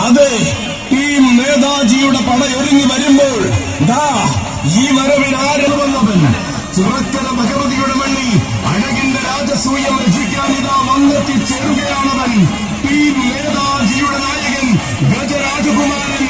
അതെ ഈ നേതാജിയുടെ പടയൊരുങ്ങി വരുമ്പോൾ ദാ ഈ വരവിൽ വന്നവൻ ചുറക്കര ഭഗവതിയുടെ മണ്ണി അഴകിന്റെ രാജസൂയം രചിക്കാൻ ഇതാ വന്നെത്തിച്ചേരുകയാണവൻ ടീം നേതാജിയുടെ നായകൻ ഗജരാജകുമാരൻ